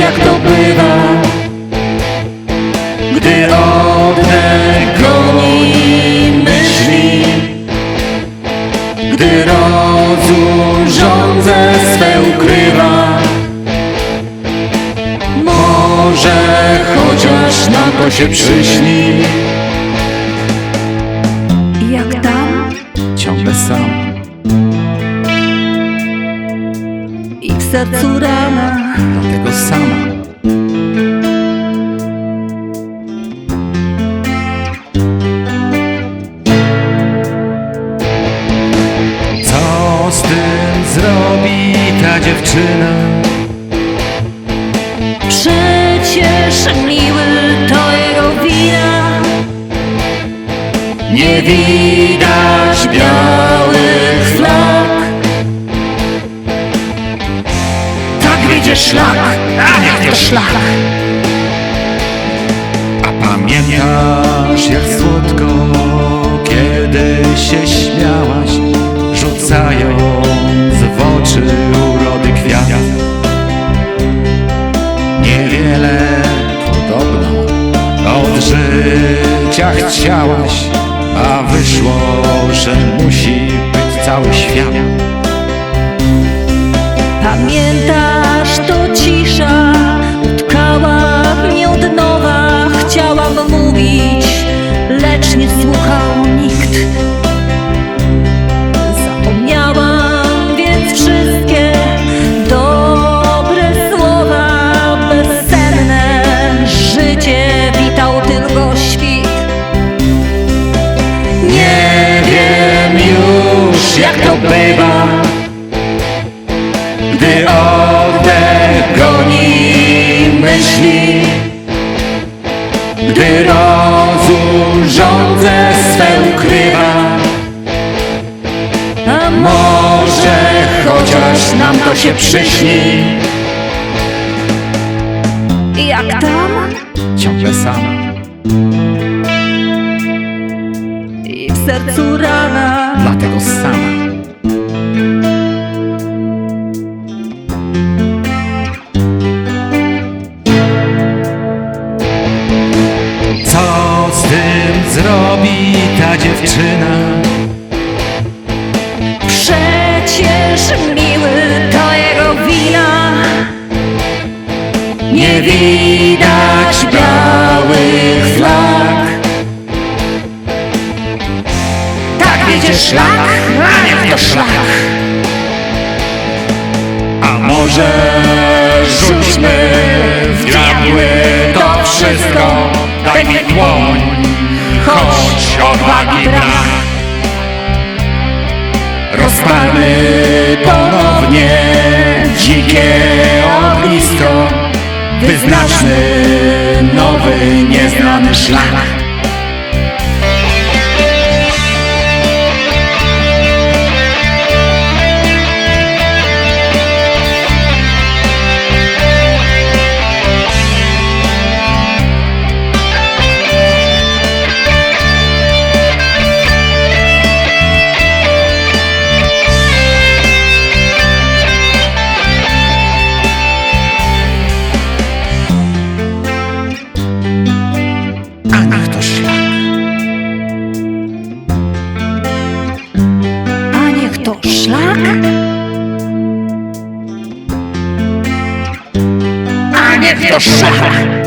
jak to bywa Gdy oddech goni myśli Gdy rozum żądze swe ukrywa. Może chociaż na to się przyśni. Jak tam? Ciągle sam. I w sercu rana Dlatego sama. Co z tym zrobi ta dziewczyna? Przecież miły to jego wina. Nie widać białych Wiedzie szlak, a niech to szlak. A pamiętasz jak słodko Kiedy się śmiałaś Rzucając w oczy urody kwiat. Niewiele podobno od życia chciałaś A wyszło, że musi być cały świat. Pamiętasz Gdy rozum żądze swe ukrywa A Może chociaż nam to się przyśni? Jak tam? Ciągle sama. I w sercu rana. Dlatego sama dziewczyna? Przecież miły to jego wina. Nie widać białych flag. Tak wiedzie szlak, a niech to szlak. A może rzućmy w diabły to wszystko Daj mi dłoń, choć odwagi brak Rozpalmy ponownie dzikie ognisko Wyznaczmy nowy, nieznany szlak A niech to szlak